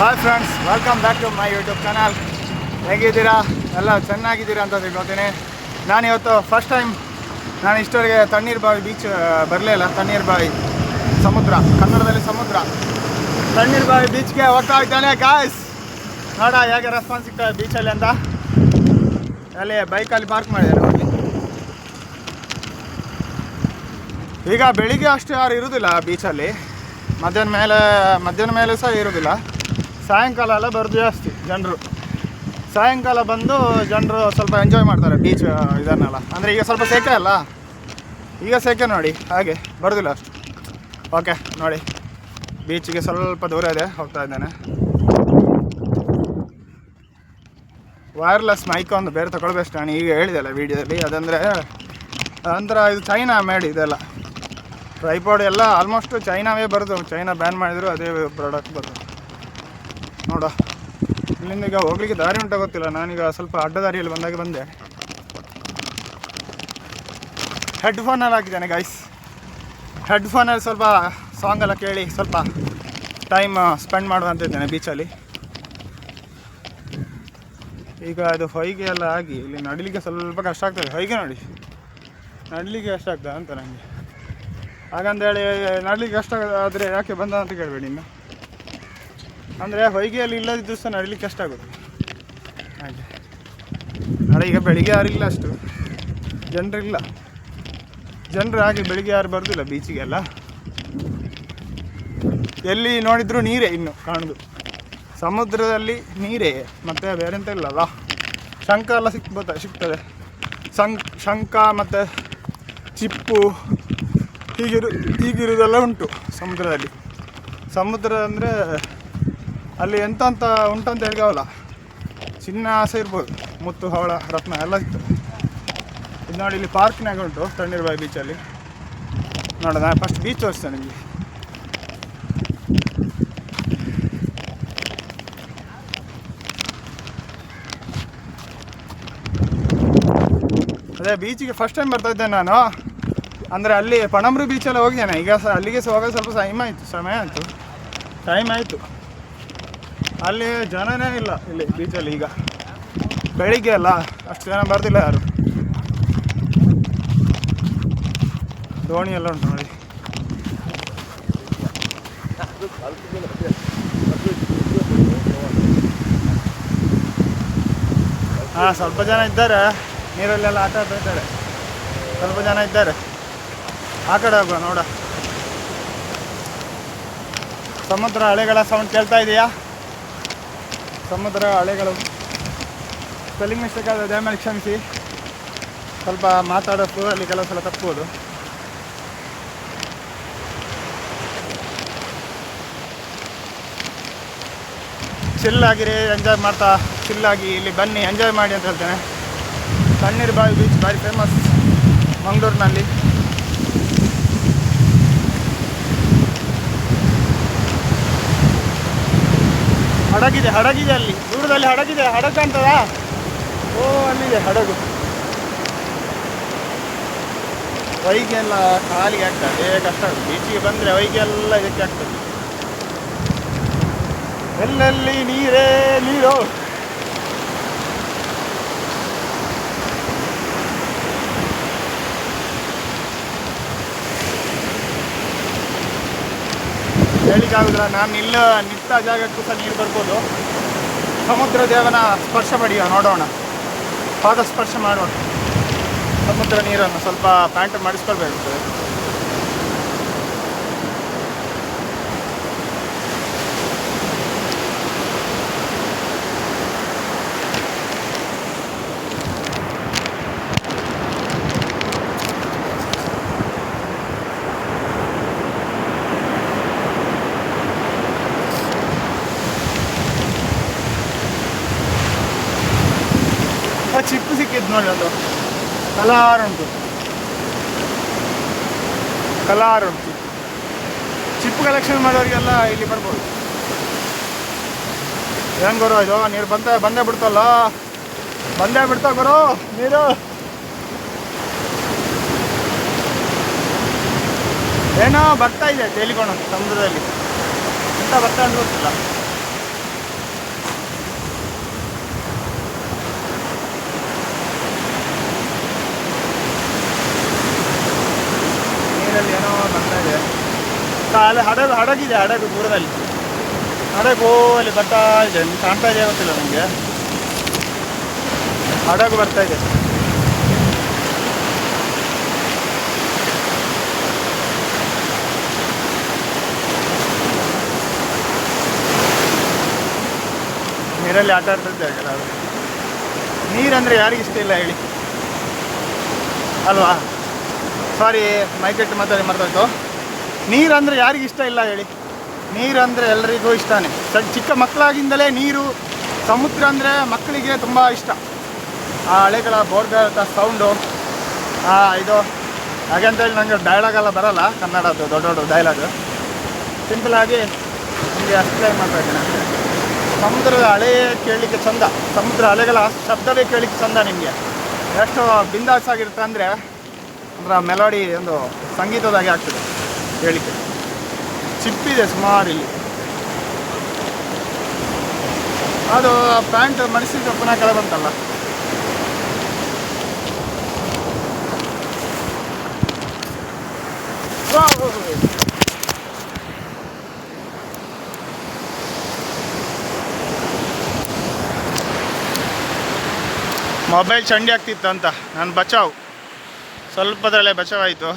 Hi friends welcome back to my YouTube channel ಹೇಗಿದ್ದೀರಾ? ಎಲ್ಲ ಚೆನ್ನಾಗಿದ್ದೀರಾ ಅಂತ ತಿಳ್ಕೊತೀನಿ. ನಾನು ಇವತ್ತು ಫಸ್ಟ್ ಟೈಮ್ ನಾನು ಇಷ್ಟವರೆಗೆ ತಣ್ಣೀರು ಬಾವಿ ಬೀಚ್ ಬರಲೇ ಇಲ್ಲ. ತಣ್ಣೀರು ಬಾವಿ. ಸಮುದ್ರ, ಕನ್ನಡದಲ್ಲಿ ಸಮುದ್ರ. ತಣ್ಣೀರು ಬಾವಿ ಬೀಚ್ಗೆ ಹೋಗ್ತಾ ಇದ್ದಾನೆ ಗಾಯ್ಸ್ ನೋಡ ಹೇಗೆ ರೆಸ್ಪಾನ್ಸ್ ಸಿಗ್ತದೆ ಬೀಚಲ್ಲಿ ಅಂತ. ಅಲ್ಲಿ ಬೈಕಲ್ಲಿ ಪಾರ್ಕ್ ಮಾಡಿದ್ದಾರೆ ಹೋಗಿ ಈಗ ಬೆಳಿಗ್ಗೆ ಅಷ್ಟು ಯಾರು ಇರುವುದಿಲ್ಲ ಬೀಚಲ್ಲಿ ಮಧ್ಯಾಹ್ನ ಮೇಲೆ ಮಧ್ಯಾಹ್ನ ಮೇಲೆ ಸಹ ಇರುವುದಿಲ್ಲ ಸಾಯಂಕಾಲ ಎಲ್ಲ ಬರೋದು ಜಾಸ್ತಿ ಜನರು. ಸಾಯಂಕಾಲ ಬಂದು ಜನರು ಸ್ವಲ್ಪ ಎಂಜಾಯ್ ಮಾಡ್ತಾರೆ ಬೀಚ್ ಇದನ್ನೆಲ್ಲ. ಅಂದರೆ ಈಗ ಸ್ವಲ್ಪ ಸೆಕೆ ಅಲ್ಲ? ಈಗ ಸೆಕೆ ನೋಡಿ, ಹಾಗೆ, ಬರೋದಿಲ್ಲ ಅಷ್ಟು. ಓಕೆ ನೋಡಿ. ಬೀಚಿಗೆ ಸ್ವಲ್ಪ ದೂರ ಇದೆ, ಹೋಗ್ತಾ ಇದ್ದೇನೆ. ವೈರ್ಲೆಸ್ ಮೈಕ್ ಒಂದು ಬೇರೆ ತಗೊಳ್ಬೇಕು ನಾನು, ಈಗ ಹೇಳಿದೆಲ್ಲ ವೀಡಿಯೋದಲ್ಲಿ ಅದಂದರೆ, ನಂತರ ಇದು ಚೈನಾ ಮೇಡ್ ಇದೆಲ್ಲ. ಟ್ರೈಪಾಡ್ ಎಲ್ಲ ಆಲ್ಮೋಸ್ಟ್ ಚೈನಾವೇ ಬರೋದು. ಚೈನಾ ಬ್ಯಾನ್ ಮಾಡಿದ್ರು, ಅದೇ ಪ್ರಾಡಕ್ಟ್ ಬರೋದು. ನೋಡ. ಇಲ್ಲಿಂದ ಈಗ ಹೋಗ್ಲಿಕ್ಕೆ ದಾರಿ ಉಂಟ ಗೊತ್ತಿಲ್ಲ. ನಾನೀಗ ಸ್ವಲ್ಪ ಅಡ್ಡ ದಾರಿಯಲ್ಲಿ ಬಂದಾಗ ಬಂದೆ. ಹೆಡ್ಫೋನಲ್ಲಿ ಹಾಕಿದ್ದೇನೆ ಗೈಸ್ ಹೆಡ್ಫೋನಲ್ಲಿ ಸ್ವಲ್ಪ ಸಾಂಗ್ ಎಲ್ಲ ಕೇಳಿ ಸ್ವಲ್ಪ ಟೈಮ್ ಸ್ಪೆಂಡ್ ಮಾಡುವಂತ ಇದ್ದೇನೆ ಬೀಚಲ್ಲಿ ಈಗ ಅದು ಹೊಯ್ಗೆ ಎಲ್ಲ ಆಗಿ, ಇಲ್ಲಿ ನಡಿಲಿಕ್ಕೆ ಸ್ವಲ್ಪ ಕಷ್ಟ ಆಗ್ತದೆ. ಹೊಯ್ಗೆ ನೋಡಿ. ನಡಲಿಕ್ಕೆ ಕಷ್ಟ ಆಗ್ತದೆ ಅಂತ ನನಗೆ ಹಾಗಂದೇಳಿ ನಡಲಿಕ್ಕೆ ಕಷ್ಟ ಆದರೆ ಯಾಕೆ ಬಂದ ಅಂತ ಕೇಳಬೇಡಿ ಇನ್ನು. ಅಂದರೆ ಹೊಯ್ಗೆಯಲ್ಲಿ ಇಲ್ಲದಿದ್ದು ಸಹ ನಡಿಲಿಕ್ಕೆ ಕಷ್ಟ ಆಗುತ್ತೆ ಹಾಗೆ. ನಾಳೆ ಈಗ ಬೆಳಿಗ್ಗೆ ಯಾರಿಲ್ಲ ಅಷ್ಟು. ಜನರಿಲ್ಲ. ಜನರು ಹಾಗೆ ಬೆಳಿಗ್ಗೆ ಯಾರು ಬರೋದಿಲ್ಲ ಬೀಚಿಗೆಲ್ಲ. ಎಲ್ಲಿ ನೋಡಿದ್ರು ನೀರೇ ಇನ್ನು ಕಾಣೋದು. ಸಮುದ್ರದಲ್ಲಿ ನೀರೇ, ಮತ್ತೆ ಬೇರೆಂತ ಇಲ್ಲಲ್ಲ ಶಂಖ ಎಲ್ಲ ಸಿಕ್ಬೋದ, ಸಿಗ್ತದೆ. ಸಂ ಶಂಖ ಮತ್ತು ಚಿಪ್ಪು ಹೀಗಿರು ಹೀಗಿರುವುದೆಲ್ಲ ಉಂಟು ಸಮುದ್ರದಲ್ಲಿ. ಸಮುದ್ರ ಅಂದರೆ ಅಲ್ಲಿ ಎಂತ ಅಂತ ಉಂಟಂತ ಹೇಳಿಗವಲ್ಲ. ಚಿನ್ನ ಆಸೆ ಇರ್ಬೋದು, ಮುತ್ತು, ಹವಳ, ರತ್ನ ಎಲ್ಲ ಇತ್ತು. ಇದು ನೋಡಿ ಇಲ್ಲಿ ಪಾರ್ಕ್ನಾಗ ಉಂಟು ತಣ್ಣೀರ್ಬಾಯಿ ಬೀಚಲ್ಲಿ ನೋಡೋಣ ಫಸ್ಟ್ ಬೀಚ್ ತೋರಿಸ್ತೇನೆ ನಿಮಗೆ. ಅದೇ ಬೀಚಿಗೆ ಫಸ್ಟ್ ಟೈಮ್ ಬರ್ತಾ ಇದ್ದೆ ನಾನು. ಅಂದರೆ ಅಲ್ಲಿ ಪಣಂಬ್ರಿ ಬೀಚಲ್ಲಿ ಹೋಗಿದ್ದೇನೆ. ಈಗ ಸಹ ಅಲ್ಲಿಗೆ ಸಹ ಹೋಗೋದು ಸ್ವಲ್ಪ ಟೈಮ್ ಆಯಿತು, ಸಮಯ ಆಯಿತು. ಟೈಮ್ ಆಯಿತು. ಅಲ್ಲಿ ಜನನೇ ಇಲ್ಲ ಇಲ್ಲಿ ಬೀಚಲ್ಲಿ ಈಗ. ಬೆಳಿಗ್ಗೆ ಅಲ್ಲ, ಅಷ್ಟು ಜನ ಬರ್ತಿಲ್ಲ ಯಾರು. ದೋಣಿ ಎಲ್ಲ ಉಂಟು ನೋಡಿ. ಹಾಂ, ಸ್ವಲ್ಪ ಜನ ಇದ್ದಾರೆ. ನೀರಲ್ಲೆಲ್ಲ ಆಟ ಆಡ್ತಾ ಇದ್ದಾರೆ. ಸ್ವಲ್ಪ ಜನ ಇದ್ದಾರೆ. ಆ ಕಡೆ ಹೋಗುವ ನೋಡ ಸಮುದ್ರ ಅಲೆಗಳ ಸೌಂಡ್ ಕೇಳ್ತಾ ಇದೆಯಾ? ಸಮುದ್ರ ಅಲೆಗಳು ಸ್ಪೆಲ್ಲಿಂಗ್ ಮಿಸ್ಟೇಕ್ ಆದರೆ ದಯಮಾಡಿ ಕ್ಷಮಿಸಿ. ಸ್ವಲ್ಪ ಮಾತಾಡೋಕ್ಕೂ ಅಲ್ಲಿ ಕೆಲವು ಸಲ ತಪ್ಪುವುದು. ಚಿಲ್ಲಾಗಿರಿ ಎಂಜಾಯ್ ಮಾಡ್ತಾ ಚಿಲ್ಲಾಗಿ ಇಲ್ಲಿ ಬನ್ನಿ ಎಂಜಾಯ್ ಮಾಡಿ ಅಂತ ಹೇಳ್ತೇನೆ. ತಣ್ಣೀರು ಬಾವಿ ಬೀಚ್ ಭಾರಿ ಫೇಮಸ್ ಮಂಗಳೂರಿನಲ್ಲಿ. ಹಡಗಿದೆ ಹಡಗಿದೆ ಅಲ್ಲಿ. ದೂರದಲ್ಲಿ ಹಡಗಿದೆ, ಹಡಗು ಕಾಣ್ತದಾ? ಓ, ಅಲ್ಲಿದೆ, ಹಡಗು. ವೈಗೆಲ್ಲ ಕಾಲಿಗೆ ಆಗ್ತದೆ, ಕಷ್ಟ ಆಗ್ತದೆ ಬೀಚಿಗೆ ಬಂದರೆ ವೈಗೆಲ್ಲ ಇದಕ್ಕೆ ಆಗ್ತದೆ. ಎಲ್ಲೆಲ್ಲಿ ನೀರೇ ನೀರು? ಹೇಳಿಕ್ಕಾಗುದಿಲ್ಲ. ನಾನು ಇಲ್ಲ ನಿಂತ ಜಾಗಕ್ಕೂ ಸಹ ನೀರು ಬರ್ಬೋದು. ಸಮುದ್ರ ದೇವನ ಸ್ಪರ್ಶ ಪಡೆಯುವ ನೋಡೋಣ. ಪಾದ ಸ್ಪರ್ಶ ಮಾಡೋಣ ಸಮುದ್ರ ನೀರನ್ನು ಸ್ವಲ್ಪ ಪ್ಯಾಂಟ್ ಮಾಡಿಸ್ಕೊಳ್ಬೇಕಾಗ್ತದೆ. ಚಿಪ್ಪು ಸಿಕ್ಕಿದ್ದು ನೋಡಿ ಒಂದು ಕಲಾರ್ ಉಂಟು. ಕಲಾರ್ ಉಂಟು. ಚಿಪ್ಪು ಕಲೆಕ್ಷನ್ ಮಾಡೋರಿಗೆಲ್ಲ ಇಲ್ಲಿ ಬರ್ಬೋದು. ಏನ್ ಗುರು, ಇದು ನೀರು ಬಂದ, ಬಂದೇ ಬಿಡ್ತಲ್ಲ? ಬಂದೇ ಬಿಡ್ತಾ ಗುರು, ನೀರು? ಏನೋ ಬರ್ತಾ ಇದೆ, ತೇಲಿಕೊಂಡು ಸಮುದ್ರದಲ್ಲಿ. ಎಂತ ಬರ್ತಾ ಅಂತ ಗೊತ್ತಿಲ್ಲ. ಅಲ್ಲಿ ಹಡಗು, ಹಡಗಿದೆ, ಹಡಗು ದೂರದಲ್ಲಿ. ಹಡಗು ಅಲ್ಲಿ ಬರ್ತಾ ಇದೆ, ಕಾಣ್ತಾ ಇದೆ ಗೊತ್ತಿಲ್ಲ ನನಗೆ ಹಡಗು ಬರ್ತಾ ಇದೆ. ನೀರಲ್ಲಿ ಆಟ ಆಡ್ತಿದ್ದೆ ನೀರಂದರೆ ಯಾರಿಗೂ ಇಷ್ಟ ಇಲ್ಲ ಹೇಳಿ. ಅಲ್ವಾ? ಸಾರಿ ಮೈಕೆಟ್ ಮಾತಾಡಿ ಮರ್ತೋಯ್ತು. ನೀರಂದರೆ ಯಾರಿಗೆ ಇಷ್ಟ ಇಲ್ಲ ಹೇಳಿ. ಅಂದರೆ ಎಲ್ಲರಿಗೂ ಇಷ್ಟನೇ. ಸಣ್ಣ ಚಿಕ್ಕ ಮಕ್ಕಳಾಗಿಂದಲೇ ನೀರು, ಸಮುದ್ರ ಅಂದರೆ ಮಕ್ಕಳಿಗೆ ತುಂಬ ಇಷ್ಟ. ಆ ಹಳೆಗಳ ಬೋರ್ಗಳ ಸೌಂಡು ಇದು, ಹಾಗೆ ಅಂತೇಳಿ ನನಗೆ ಡೈಲಾಗ್ ಎಲ್ಲ ಬರಲ್ಲ, ಕನ್ನಡದ್ದು ದೊಡ್ಡ ದೊಡ್ಡ ಡೈಲಾಗು ಸಿಂಪಲಾಗಿ ನಿಮಗೆ ಎಕ್ಸ್ಪ್ಲೈನ್ ಮಾಡಬೇಕು ಸಮುದ್ರದ ಅಲೆ ಕೇಳಲಿಕ್ಕೆ ಚಂದ. ಸಮುದ್ರ ಅಲೆಗಳ ಶಬ್ದವೇ ಕೇಳಲಿಕ್ಕೆ ಚಂದ ನಿಮಗೆ. ಎಷ್ಟು ಬಿಂದಾಸ್ ಆಗಿರುತ್ತೆ ಅಂದರೆ, ಅದರ ಮೆಲೋಡಿ ಒಂದು ಸಂಗೀತದಾಗೆ ಆಗ್ತದೆ. ಕೇಳಲಿಕ್ಕೆ ಚಿಪ್ಪಿದೆ ಸುಮಾರು ಇಲ್ಲಿ. ಅದು ಪ್ಯಾಂಟ್ ಮನಸ್ಸಿಗೆ ಪುನಃ ಕೆಳ ಬಂತಲ್ಲ. ಮೊಬೈಲ್ ಚಂಡಿ ಆಗ್ತಿತ್ತು ಅಂತ ನಾನು ಬಚಾವ್. ಸ್ವಲ್ಪದರಲ್ಲೇ ಬಚಾವ್ ಆಯಿತು.